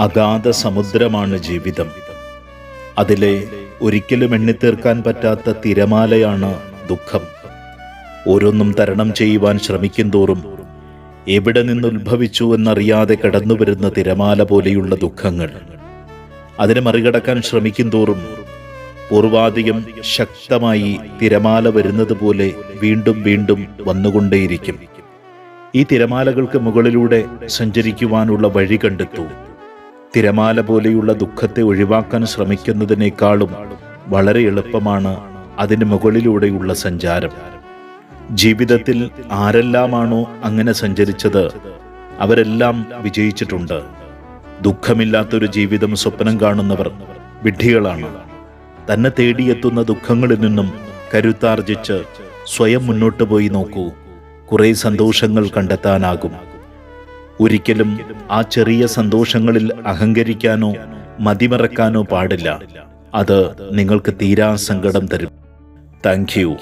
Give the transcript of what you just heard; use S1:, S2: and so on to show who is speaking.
S1: അഗാധ സമുദ്രമാണ് ജീവിതം. അതിലെ ഒരിക്കലും എണ്ണിത്തീർക്കാൻ പറ്റാത്ത തിരമാലയാണ് ദുഃഖം. ഓരോന്നും തരണം ചെയ്യുവാൻ ശ്രമിക്കുന്തോറും എവിടെ നിന്ന് ഉത്ഭവിച്ചു എന്നറിയാതെ കടന്നുവരുന്ന തിരമാല പോലെയുള്ള ദുഃഖങ്ങൾ. അതിനെ മറികടക്കാൻ ശ്രമിക്കുന്തോറും പൂർവാധികം ശക്തമായി തിരമാല വരുന്നത് പോലെ വീണ്ടും വീണ്ടും വന്നുകൊണ്ടേയിരിക്കും. ഈ തിരമാലകൾക്ക് മുകളിലൂടെ സഞ്ചരിക്കുവാനുള്ള വഴി കണ്ടെത്തൂ. തിരമാല പോലെയുള്ള ദുഃഖത്തെ ഒഴിവാക്കാൻ ശ്രമിക്കുന്നതിനേക്കാളും വളരെ എളുപ്പമാണ് അതിന് മുകളിലൂടെയുള്ള സഞ്ചാരം. ജീവിതത്തിൽ ആരെല്ലാമാണോ അങ്ങനെ സഞ്ചരിച്ചത് അവരെല്ലാം വിജയിച്ചിട്ടുണ്ട്. ദുഃഖമില്ലാത്തൊരു ജീവിതം സ്വപ്നം കാണുന്നവർ വിഡ്ഢികളാണ്. തന്നെ തേടിയെത്തുന്ന ദുഃഖങ്ങളിൽ നിന്നും കരുത്താർജിച്ച് സ്വയം മുന്നോട്ട് പോയി നോക്കൂ. കുറേ സന്തോഷങ്ങൾ കണ്ടെത്താനാകും. ഒരിക്കലും ആ ചെറിയ സന്തോഷങ്ങളിൽ അഹങ്കരിക്കാനോ മതിമറക്കാനോ പാടില്ല. അത് നിങ്ങൾക്ക് തീരാ സങ്കടം തരും. Thank you